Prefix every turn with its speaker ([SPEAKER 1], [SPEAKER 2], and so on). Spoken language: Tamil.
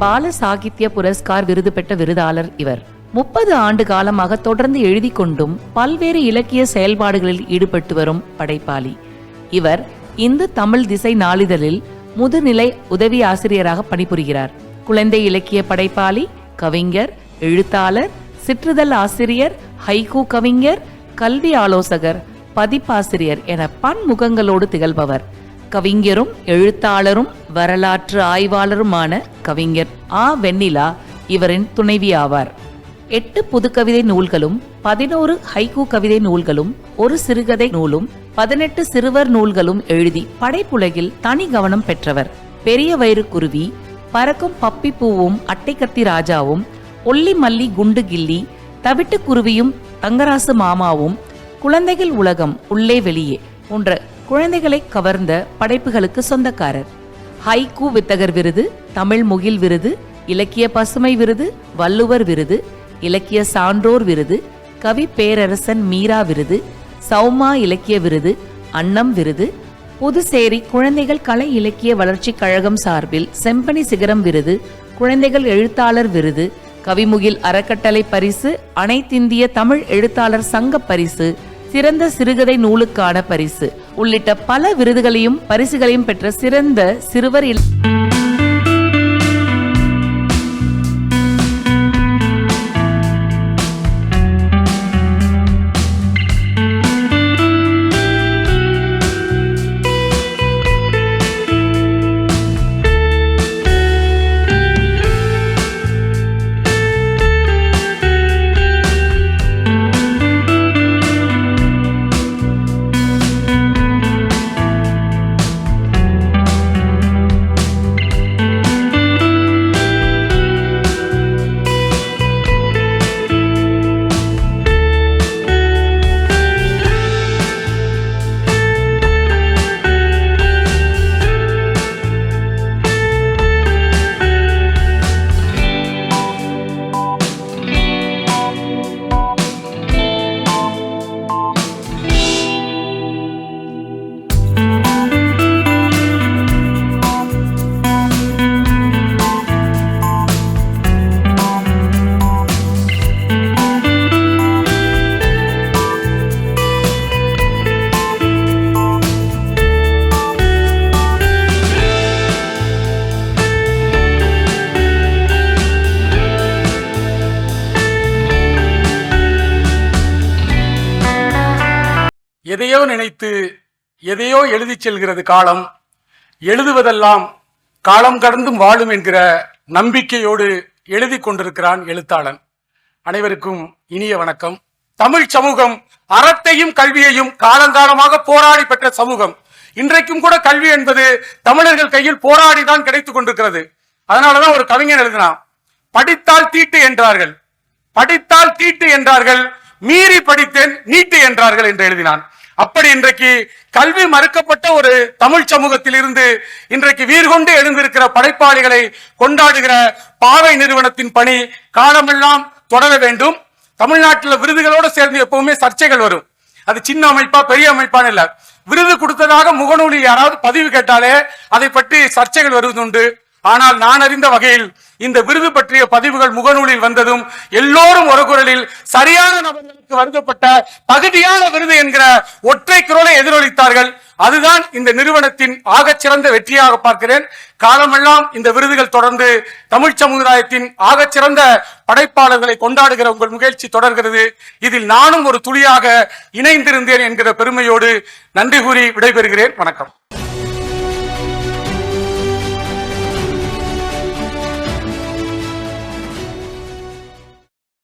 [SPEAKER 1] பால சாகித்ய புரஸ்கார் விருது பெற்ற விருதாளர் இவர். முப்பது ஆண்டு காலமாக தொடர்ந்து எழுதி கொண்டும் பல்வேறு இலக்கிய செயல்பாடுகளில் ஈடுபட்டு வரும் படைப்பாளி. இவர் இந்து தமிழ் திசை நாளிதழில் முதுநிலை உதவி ஆசிரியராக பணிபுரிகிறார். குழந்தை இலக்கிய படைப்பாளி கவிஞர் எழுத்தாளர் சிற்றுதல் ஆசிரியர் ஹைகூ கவிஞர் கல்வி ஆலோசகர் பதிப்பாசிரியர் என பன்முகங்களோடு திகழ்பவர். கவிஞரும் எழுத்தாளரும் வரலாற்று ஆய்வாளருமான கவிஞர் ஆ. வெண்ணிலா இவரின் துணைவி ஆவார் எட்டு புதுக்கவிதை நூல்களும் பதினோரு ஹைகூ கவிதை நூல்களும் ஒரு சிறுகதை நூலும் பதினெட்டு சிறுவர் நூல்களும் எழுதி படைப்புலகில் தனி கவனம் பெற்றவர். பெரிய வயிறு குருவி பறக்கும் பப்பி பூவும் அட்டைக்கத்தி ராஜாவும் ஒல்லி மல்லி குண்டு கில்லி தவிட்டு குருவியும் தங்கராசு மாமாவும் குழந்தைகள் உலகம் உள்ளே வெளியே போன்ற குழந்தைகளை கவர்ந்த படைப்புகளுக்கு சொந்தக்காரர். ஹைக்கூ வித்தகர் விருது தமிழ் முகில் விருது இலக்கிய பசுமை விருது வள்ளுவர் விருது இலக்கிய சான்றோர் விருது கவி பேரரசன் மீரா விருது சௌமா இலக்கிய விருது அன்னம் விருது புதுச்சேரி குழந்தைகள் கலை இலக்கிய வளர்ச்சிக் கழகம் சார்பில் செம்பனி சிகரம் விருது குழந்தைகள் எழுத்தாளர் விருது கவிமுகில் அறக்கட்டளை பரிசு அனைத்திந்திய தமிழ் எழுத்தாளர் சங்க பரிசு சிறந்த சிறுகதை நூலுக்கான பரிசு. உள்ளிட்ட பல விருதுகளையும் பரிசுகளையும் பெற்ற சிறந்த சிறுவர்
[SPEAKER 2] எதையோ நினைத்து எதையோ எழுதிச் செல்கிறது காலம் எழுதுவதெல்லாம் காலம் கடந்தும் வாழும் என்கிற நம்பிக்கையோடு எழுதி கொண்டிருக்கிறான் எழுத்தாளன். அனைவருக்கும் இனிய வணக்கம். தமிழ் சமூகம் அறத்தையும் கல்வியையும் காலங்காலமாக போராடி பெற்ற சமூகம். இன்றைக்கும் கூட கல்வி என்பது தமிழர்கள் கையில் போராடிதான் கிடைத்துக் கொண்டிருக்கிறது. அதனாலதான் ஒரு கவிஞன் எழுதினான் படித்தால் தீட்டு என்றார்கள். படித்தால் தீட்டு என்றார்கள். மீறி படித்தேன் நீட்டு என்றார்கள் என்று எழுதினான். அப்படி இன்றைக்கு கல்வி மறுக்கப்பட்ட ஒரு தமிழ் சமூகத்தில் இருந்து இன்றைக்கு வீர்கொண்டு எழுந்திருக்கிற படைப்பாளிகளை கொண்டாடுகிற பாவை நிறுவனத்தின் பணி காலமெல்லாம் தொடர வேண்டும். தமிழ்நாட்டில் விருதுகளோடு சேர்ந்து எப்பவுமே சர்ச்சைகள் வரும். அது சின்ன அமைப்பா பெரிய அமைப்பான்னு இல்ல. விருது கொடுத்ததாக முகநூலில் யாராவது பதிவு கேட்டாலே அதை பற்றி சர்ச்சைகள் வருவதுண்டு. ஆனால் நான் அறிந்த வகையில் இந்த விருது பற்றிய பதிவுகள் முகநூலில் வந்ததும் எல்லோரும் ஒரு குரலில் சரியான நபர்களுக்கு வருதப்பட்ட தகுதியான விருது என்கிற ஒற்றை குரலை எதிரொலித்தார்கள். அதுதான் இந்த நிறுவனத்தின் ஆகச்சிறந்த வெற்றியாக பார்க்கிறேன். காலமெல்லாம் இந்த விருதுகள் தொடர்ந்து தமிழ் சமுதாயத்தின் ஆகச்சிறந்த படைப்பாளர்களை கொண்டாடுகிற உங்கள் முயற்சி தொடர்கிறது. இதில் நானும் ஒரு துளியாக இணைந்திருந்தேன் என்கிற பெருமையோடு நன்றி கூறி விடைபெறுகிறேன். வணக்கம்.